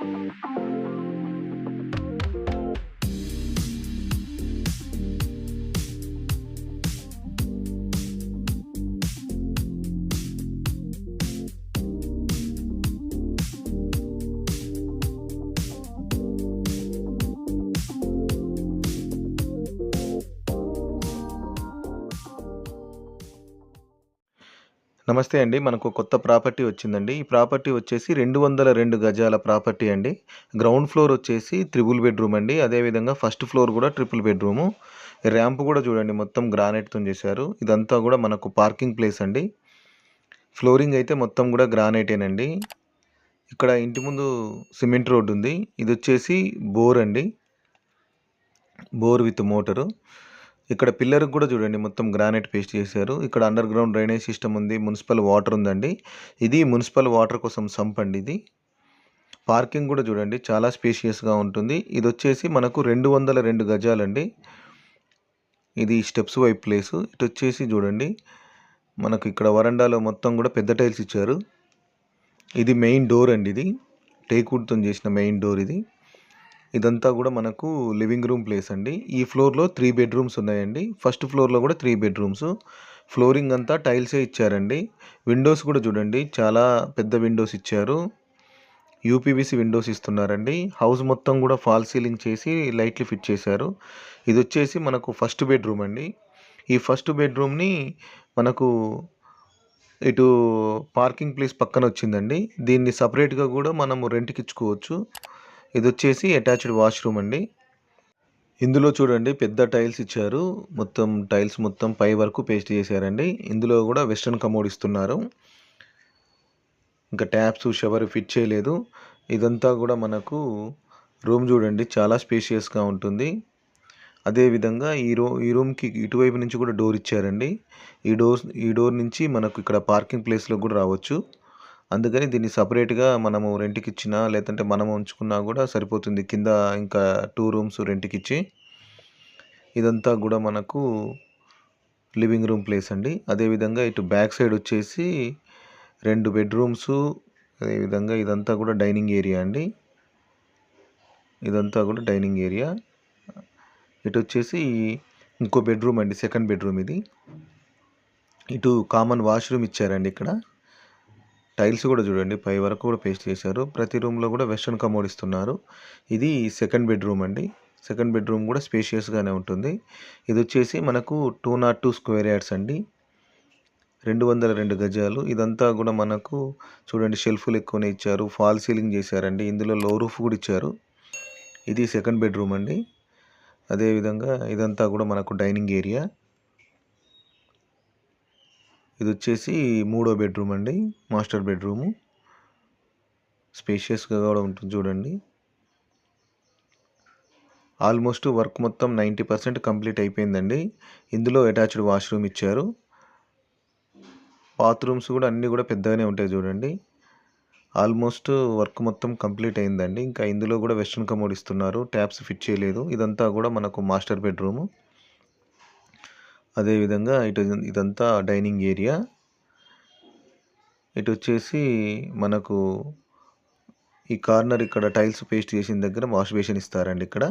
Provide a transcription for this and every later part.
thank you నమస్తే అండి. మనకు కొత్త ప్రాపర్టీ వచ్చిందండి. ఈ ప్రాపర్టీ వచ్చేసి 202 గజాల ప్రాపర్టీ అండి. గ్రౌండ్ ఫ్లోర్ వచ్చేసి త్రిబుల్ బెడ్‌రూమ్ అండి. అదేవిధంగా ఫస్ట్ ఫ్లోర్ కూడా ట్రిపుల్ బెడ్‌రూము. ర్యాంప్ కూడా చూడండి మొత్తం గ్రానైట్తో చేశారు. ఇదంతా కూడా మనకు పార్కింగ్ ప్లేస్ అండి. ఫ్లోరింగ్ అయితే మొత్తం కూడా గ్రానైటేనండి. ఇక్కడ ఇంటి ముందు సిమెంట్ రోడ్డు ఉంది. ఇది వచ్చేసి బోర్ అండి. Bore with motor. ఇక్కడ పిల్లర్‌కి కూడా చూడండి మొత్తం గ్రానైట్ పేస్ట్ చేశారు. ఇక్కడ అండర్ గ్రౌండ్ డ్రైనేజ్ సిస్టమ్ ఉంది. మున్సిపల్ వాటర్ ఉందండి. ఇది మున్సిపల్ వాటర్ కోసం సంప్ అండి ఇది. పార్కింగ్ కూడా చూడండి చాలా స్పేషియస్‌గా ఉంటుంది. ఇది వచ్చేసి మనకు 202 గజాలండి. ఇది స్టెప్స్ వైపు ప్లేసు. ఇటొచ్చేసి చూడండి మనకు ఇక్కడ వరండాలో మొత్తం కూడా పెద్ద టైల్స్ ఇచ్చారు. ఇది మెయిన్ డోర్ అండి ఇది. టేక్ చేసిన మెయిన్ డోర్ ఇది. ఇదంతా కూడా మనకు లివింగ్ రూమ్ ప్లేస్ అండి. ఈ ఫ్లోర్‌లో త్రీ బెడ్‌రూమ్స్ ఉన్నాయండి. ఫస్ట్ ఫ్లోర్‌లో కూడా త్రీ బెడ్‌రూమ్స్. ఫ్లోరింగ్ అంతా టైల్సే ఇచ్చారండి. విండోస్ కూడా చూడండి చాలా పెద్ద విండోస్ ఇచ్చారు. యూపీవీసీ విండోస్ ఇస్తున్నారండి. హౌస్ మొత్తం కూడా ఫాల్ సీలింగ్ చేసి లైట్లు ఫిట్ చేశారు. ఇది వచ్చేసి మనకు ఫస్ట్ బెడ్‌రూమ్ అండి. ఈ ఫస్ట్ బెడ్‌రూమ్‌ని మనకు ఇటు పార్కింగ్ ప్లేస్ పక్కన వచ్చిందండి. దీన్ని సపరేట్గా కూడా మనము రెంట్‌కి ఇచ్చుకోవచ్చు. ఇది వచ్చేసి అటాచ్డ్ వాష్‌రూమ్ అండి. ఇందులో చూడండి పెద్ద టైల్స్ ఇచ్చారు. మొత్తం టైల్స్ మొత్తం పై వరకు పేస్ట్ చేశారండి. ఇందులో కూడా వెస్ట్రన్ కమోడ్ ఇస్తున్నారు. ఇంకా ట్యాప్స్, షవర్ ఫిట్ చేయలేదు. ఇదంతా కూడా మనకు రూమ్ చూడండి చాలా స్పేషియస్‌గా ఉంటుంది. అదేవిధంగా ఈ రూ ఈ రూమ్‌కి ఇటువైపు నుంచి కూడా డోర్ ఇచ్చారండి. ఈ డోర్ ఈ డోర్ నుంచి మనకు ఇక్కడ పార్కింగ్ ప్లేస్లో కూడా రావచ్చు. అందుకని దీన్ని సపరేట్గా మనము రెంట్‌కి ఇచ్చినా లేదంటే మనం ఉంచుకున్నా కూడా సరిపోతుంది. కింద ఇంకా టూ రూమ్స్ రెంట్‌కి ఇచ్చి. ఇదంతా కూడా మనకు లివింగ్ రూమ్ ప్లేస్ అండి. అదేవిధంగా ఇటు బ్యాక్ సైడ్ వచ్చేసి రెండు బెడ్రూమ్స్ అదేవిధంగా ఇదంతా కూడా డైనింగ్ ఏరియా అండి. ఇదంతా కూడా డైనింగ్ ఏరియా. ఇటు వచ్చేసి ఇంకో బెడ్‌రూమ్ అండి. సెకండ్ బెడ్‌రూమ్ ఇది. ఇటు కామన్ వాష్‌రూమ్ ఇచ్చారండి ఇక్కడ. టైల్స్ కూడా చూడండి పై వరకు కూడా పేస్ట్ చేశారు. ప్రతి రూమ్‌లో కూడా వెస్ట్రన్ కమోడ్ ఇస్తున్నారు. ఇది సెకండ్ బెడ్‌రూమ్ అండి. సెకండ్ బెడ్‌రూమ్ కూడా స్పేషియస్‌గానే ఉంటుంది. ఇది వచ్చేసి మనకు 202 స్క్వేర్ యార్డ్స్ అండి. 202 గజాలు. ఇదంతా కూడా మనకు చూడండి షెల్ఫ్‌లు ఎక్కువనే ఇచ్చారు. ఫాల్ సీలింగ్ చేశారండి. ఇందులో లో రూఫ్ కూడా ఇచ్చారు. ఇది సెకండ్ బెడ్‌రూమ్ అండి. అదేవిధంగా ఇదంతా కూడా మనకు డైనింగ్ ఏరియా. ఇది వచ్చేసి మూడో బెడ్‌రూమ్ అండి. Master bedroom. స్పేషియస్‌గా కూడా ఉంటుంది చూడండి. ఆల్మోస్ట్ వర్క్ మొత్తం 90% కంప్లీట్ అయిపోయిందండి. ఇందులో అటాచ్డ్ వాష్‌రూమ్ ఇచ్చారు. బాత్రూమ్స్ కూడా అన్నీ కూడా పెద్దగానే ఉంటాయి చూడండి. ఆల్మోస్ట్ వర్క్ మొత్తం కంప్లీట్ అయిందండి. ఇంకా ఇందులో కూడా వెస్ట్రన్ కమోడ్ ఇస్తున్నారు. ట్యాప్స్ ఫిట్ చేయలేదు. ఇదంతా కూడా మనకు మాస్టర్ బెడ్‌రూము. అదేవిధంగా ఇటు ఇదంతా డైనింగ్ ఏరియా. ఇటు వచ్చేసి మనకు ఈ కార్నర్ ఇక్కడ టైల్స్ పేస్ట్ చేసిన దగ్గర వాష్ బేసిన్ ఇస్తారండి ఇక్కడ.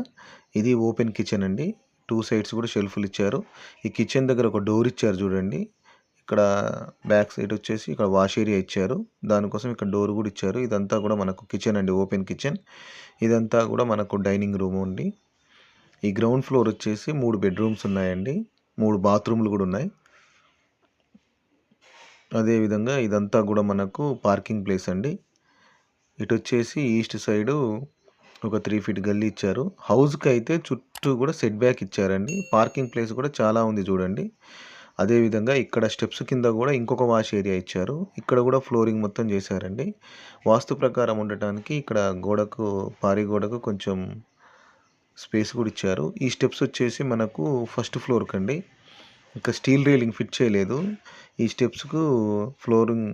ఇది ఓపెన్ కిచెన్ అండి. టూ సైడ్స్ కూడా షెల్ఫ్‌లు ఇచ్చారు. ఈ కిచెన్ దగ్గర ఒక డోర్ ఇచ్చారు చూడండి. ఇక్కడ బ్యాక్ సైడ్ వచ్చేసి ఇక్కడ వాష్ ఏరియా ఇచ్చారు. దానికోసం ఇక్కడ డోర్ కూడా ఇచ్చారు. ఇదంతా కూడా మనకు కిచెన్ అండి. Open kitchen. ఇదంతా కూడా మనకు డైనింగ్ రూమ్ అండి. ఈ గ్రౌండ్ ఫ్లోర్ వచ్చేసి మూడు బెడ్‌రూమ్స్ ఉన్నాయండి. మూడు బాత్రూమ్‌లు కూడా ఉన్నాయి. అదేవిధంగా ఇదంతా కూడా మనకు పార్కింగ్ ప్లేస్ అండి. ఇటు వచ్చేసి ఈస్ట్ సైడు ఒక త్రీ ఫీట్ గల్లీ ఇచ్చారు. హౌస్కి అయితే చుట్టూ కూడా సెట్ బ్యాక్ ఇచ్చారండి. పార్కింగ్ ప్లేస్ కూడా చాలా ఉంది చూడండి. అదేవిధంగా ఇక్కడ స్టెప్స్ కింద కూడా ఇంకొక వాష్ ఏరియా ఇచ్చారు. ఇక్కడ కూడా ఫ్లోరింగ్ మొత్తం చేశారండి. వాస్తు ప్రకారం ఉండటానికి ఇక్కడ గోడకు పారి గోడకు కొంచెం స్పేస్ కూడా ఇచ్చారు. ఈ స్టెప్స్ వచ్చేసి మనకు ఫస్ట్ ఫ్లోర్‌కండి. ఇంకా స్టీల్ రైలింగ్ ఫిట్ చేయలేదు. ఈ స్టెప్స్‌కు ఫ్లోరింగ్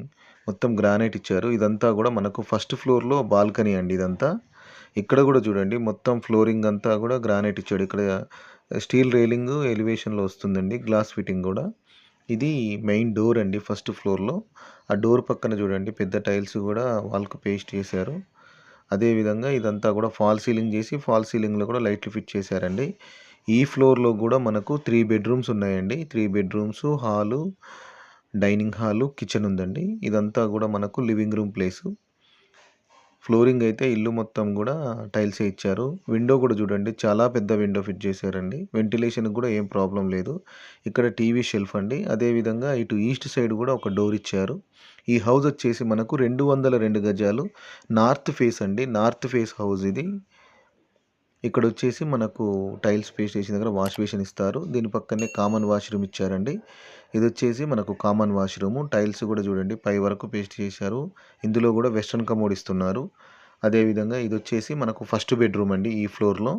మొత్తం గ్రానైట్ ఇచ్చారు. ఇదంతా కూడా మనకు ఫస్ట్ ఫ్లోర్‌లో బాల్కనీ అండి ఇదంతా. ఇక్కడ కూడా చూడండి మొత్తం ఫ్లోరింగ్ అంతా కూడా గ్రానైట్ ఇచ్చాడు. ఇక్కడ స్టీల్ రైలింగ్ ఎలివేషన్‌లో వస్తుందండి. గ్లాస్ ఫిట్టింగ్ కూడా ఇది మెయిన్ డోర్ అండి ఫస్ట్ ఫ్లోర్‌లో. ఆ డోర్ పక్కన చూడండి పెద్ద టైల్స్ కూడా వాల్‌కు పేస్ట్ చేశారు. అదేవిధంగా ఇదంతా కూడా ఫాల్ సీలింగ్ చేసి ఫాల్ సీలింగ్లో కూడా లైట్లు ఫిట్ చేశారండి. ఈ ఫ్లోర్లో కూడా మనకు త్రీ బెడ్రూమ్స్ ఉన్నాయండి. Three bedrooms hall dining hall kitchen ఉందండి. ఇదంతా కూడా మనకు లివింగ్ రూమ్ ప్లేసు. ఫ్లోరింగ్ అయితే ఇల్లు మొత్తం కూడా టైల్సే ఇచ్చారు. విండో కూడా చూడండి చాలా పెద్ద విండో ఫిట్ చేశారండి. వెంటిలేషన్ కూడా ఏం ప్రాబ్లం లేదు. ఇక్కడ టీవీ షెల్ఫ్ అండి. అదేవిధంగా ఇటు ఈస్ట్ సైడ్ కూడా ఒక డోర్ ఇచ్చారు. ఈ హౌస్ వచ్చేసి మనకు రెండు వందల రెండు గజాలు నార్త్ ఫేస్ అండి. నార్త్ ఫేస్ హౌస్ ఇది. ఇక్కడ వచ్చేసి మనకు టైల్స్ పేస్ట్ చేసిన దగ్గర వాష్ బేసిన్ ఇస్తారు. దీని పక్కనే కామన్ వాష్రూమ్ ఇచ్చారండి. ఇది వచ్చేసి మనకు కామన్ వాష్రూమ్. టైల్స్ కూడా చూడండి పై వరకు పేస్ట్ చేశారు. ఇందులో కూడా వెస్ట్రన్ కమోడ్ ఇస్తున్నారు. అదేవిధంగా ఇది వచ్చేసి మనకు ఫస్ట్ బెడ్రూమ్ అండి ఈ ఫ్లోర్లో.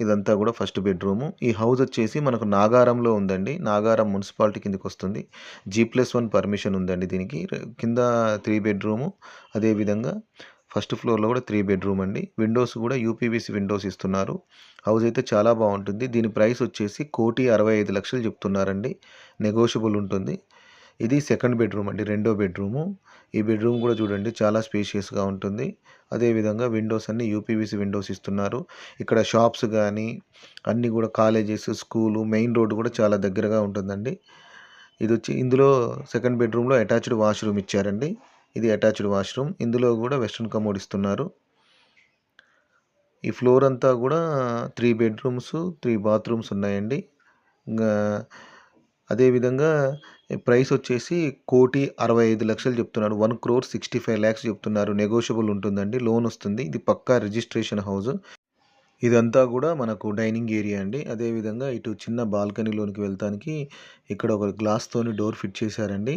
ఇదంతా కూడా ఫస్ట్ బెడ్రూము. ఈ హౌస్ వచ్చేసి మనకు నాగారంలో ఉందండి. నాగారం మున్సిపాలిటీ కిందకి వస్తుంది. జీ ప్లస్ వన్ పర్మిషన్ ఉందండి దీనికి. కింద త్రీ బెడ్రూము. అదేవిధంగా ఫస్ట్ ఫ్లోర్లో కూడా త్రీ బెడ్రూమ్ అండి. విండోస్ కూడా యూపీవీసీ విండోస్ ఇస్తున్నారు. హౌస్ అయితే చాలా బాగుంటుంది. దీని ప్రైస్ వచ్చేసి కోటి అరవై ఐదు లక్షలు చెప్తున్నారండి. నెగోషియబుల్ ఉంటుంది. ఇది సెకండ్ బెడ్రూమ్ అండి. రెండో బెడ్రూము ఈ బెడ్రూమ్ కూడా చూడండి చాలా స్పేషియస్గా ఉంటుంది. అదేవిధంగా విండోస్ అన్ని యూపీవీసీ విండోస్ ఇస్తున్నారు. ఇక్కడ షాప్స్ కానీ అన్నీ కూడా కాలేజెస్ స్కూలు మెయిన్ రోడ్డు కూడా చాలా దగ్గరగా ఉంటుందండి. ఇది వచ్చి ఇందులో సెకండ్ బెడ్రూమ్లో అటాచ్డ్ వాష్రూమ్ ఇచ్చారండి. ఇది అటాచ్డ్ వాష్రూమ్. ఇందులో కూడా వెస్ట్రన్ కమోడ్ ఇస్తున్నారు. ఈ ఫ్లోర్ అంతా కూడా త్రీ బెడ్రూమ్స్ త్రీ బాత్రూమ్స్ ఉన్నాయండి. ఇంకా అదేవిధంగా ప్రైస్ వచ్చేసి కోటి అరవై ఐదు లక్షలు చెప్తున్నారు. One crore sixty five lakhs చెప్తున్నారు. నెగోషియబుల్ ఉంటుందండి. లోన్ వస్తుంది. ఇది పక్కా రిజిస్ట్రేషన్ హౌస్ ఇదంతా కూడా మనకు డైనింగ్ ఏరియా అండి. అదేవిధంగా ఇటు చిన్న బాల్కనీలోనికి వెళ్తానికి ఇక్కడ ఒక గ్లాస్తోని డోర్ ఫిట్ చేశారండి.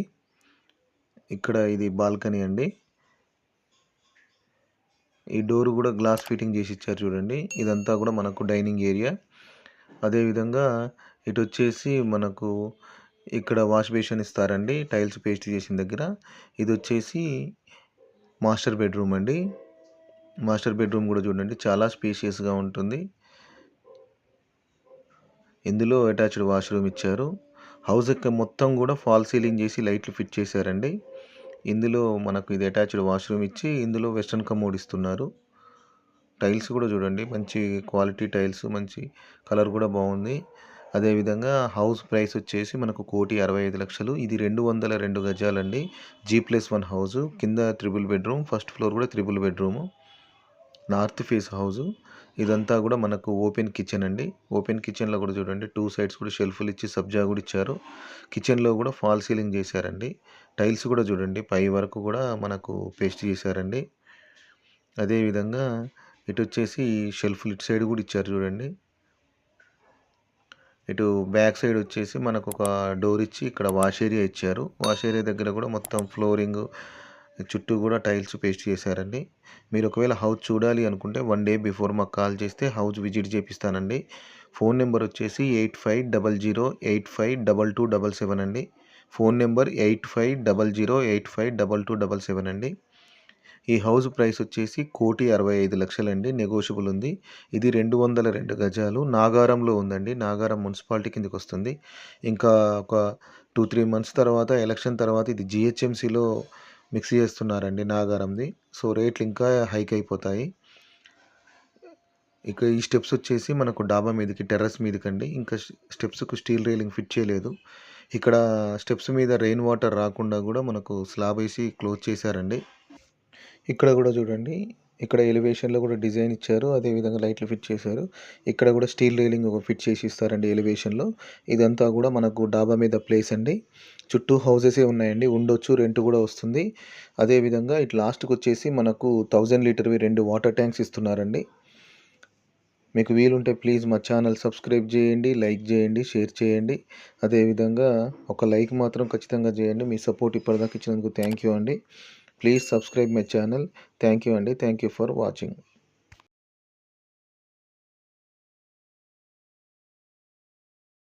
ఇక్కడ ఇది బాల్కనీ అండి. ఈ డోర్ కూడా గ్లాస్ ఫిట్టింగ్ చేసి ఇచ్చారు చూడండి. ఇదంతా కూడా మనకు డైనింగ్ ఏరియా. అదేవిధంగా ఇటు వచ్చేసి మనకు ఇక్కడ వాష్ బేషన్ ఇస్తారండి టైల్స్ పేస్ట్ చేసిన దగ్గర. ఇది వచ్చేసి మాస్టర్ బెడ్రూమ్ అండి. మాస్టర్ బెడ్రూమ్ కూడా చూడండి చాలా స్పేషియస్గా ఉంటుంది. ఇందులో అటాచ్డ్ వాష్రూమ్ ఇచ్చారు. హౌస్ యొక్క మొత్తం కూడా ఫాల్ సీలింగ్ చేసి లైట్లు ఫిట్ చేశారండి. ఇందులో మనకు ఇది అటాచ్డ్ వాష్రూమ్ ఇచ్చి ఇందులో వెస్ట్రన్ కమోడ్ ఇస్తున్నారు టైల్స్ కూడా చూడండి మంచి క్వాలిటీ టైల్స్ మంచి కలర్ కూడా బాగుంది. అదేవిధంగా హౌస్ ప్రైస్ వచ్చేసి మనకు కోటి అరవై ఐదు లక్షలు. ఇది రెండు వందల రెండు గజాలండి. జీ ప్లస్ వన్ హౌస్ కింద త్రిబుల్ బెడ్రూమ్ ఫస్ట్ ఫ్లోర్ కూడా triple bedroom north face house ఇదంతా కూడా మనకు ఓపెన్ కిచెన్ అండి. ఓపెన్ కిచెన్లో కూడా చూడండి టూ సైడ్స్ కూడా షెల్ఫ్లు ఇచ్చి సబ్జా కూడా ఇచ్చారు. కిచెన్లో కూడా ఫాల్ సీలింగ్ చేశారండి. టైల్స్ కూడా చూడండి పై వరకు కూడా మనకు పేస్ట్ చేశారండి. అదేవిధంగా ఇటు వచ్చేసి షెల్ఫ్లు ఇటు సైడ్ కూడా ఇచ్చారు చూడండి. ఇటు బ్యాక్ సైడ్ వచ్చేసి మనకు ఒక డోర్ ఇచ్చి ఇక్కడ వాష్ ఏరియా ఇచ్చారు. వాష్ ఏరియా దగ్గర కూడా మొత్తం ఫ్లోరింగ్ చుట్టూ కూడా టైల్స్ పేస్ట్ చేశారండి. మీరు ఒకవేళ హౌస్ చూడాలి అనుకుంటే వన్ డే బిఫోర్ మాకు కాల్ చేస్తే హౌస్ విజిట్ చేపిస్తానండి. ఫోన్ నెంబర్ వచ్చేసి eight five double zero eight five double two double seven అండి. Phone number eight five double zero eight five double two double seven అండి. ఈ house price వచ్చేసి కోటి అరవై ఐదు లక్షలండి. నెగోషియబుల్ ఉంది. ఇది రెండు వందల రెండు గజాలు. నాగారంలో ఉందండి. నాగారం మున్సిపాలిటీ కిందకి వస్తుంది. ఇంకా ఒక టూ త్రీ మంత్స్ తర్వాత ఎలక్షన్ తర్వాత ఇది జిహెచ్ఎంసీలో మిక్స్ చేస్తున్నారండి నాగారంది. సో రేట్లు ఇంకా హైక్ అయిపోతాయి. ఇక ఈ స్టెప్స్ వచ్చేసి మనకు డాబా మీదకి టెర్రస్ మీదకండి. ఇంకా స్టెప్స్కు స్టీల్ రైలింగ్ ఫిట్ చేయలేదు. ఇక్కడ స్టెప్స్ మీద రెయిన్ వాటర్ రాకుండా కూడా మనకు స్లాబ్ వేసి క్లోజ్ చేశారండి. ఇక్కడ కూడా చూడండి ఇక్కడ ఎలివేషన్లో కూడా డిజైన్ ఇచ్చారు. అదేవిధంగా లైట్లు ఫిట్ చేశారు. ఇక్కడ కూడా స్టీల్ రైలింగ్ ఒక ఫిట్ చేసి ఇస్తారండి ఎలివేషన్లో ఇదంతా కూడా మనకు డాబా మీద ప్లేస్ అండి. చుట్టూ హౌసెసే ఉన్నాయండి. ఉండొచ్చు రెంట్ కూడా వస్తుంది. అదేవిధంగా ఇటు లాస్ట్కి వచ్చేసి మనకు థౌజండ్ లీటర్వి రెండు వాటర్ ట్యాంక్స్ ఇస్తున్నారండి. మీకు వీలుంటే ప్లీజ్ మా ఛానల్ సబ్స్క్రైబ్ చేయండి లైక్ చేయండి షేర్ చేయండి. అదేవిధంగా ఒక లైక్ మాత్రం ఖచ్చితంగా చేయండి. మీ సపోర్ట్ ఇప్పటిదాకా ఇచ్చినందుకు థ్యాంక్ యూ అండి. Please subscribe my channel thank you అండి థ్యాంక్ యూ ఫర్ వాచింగ్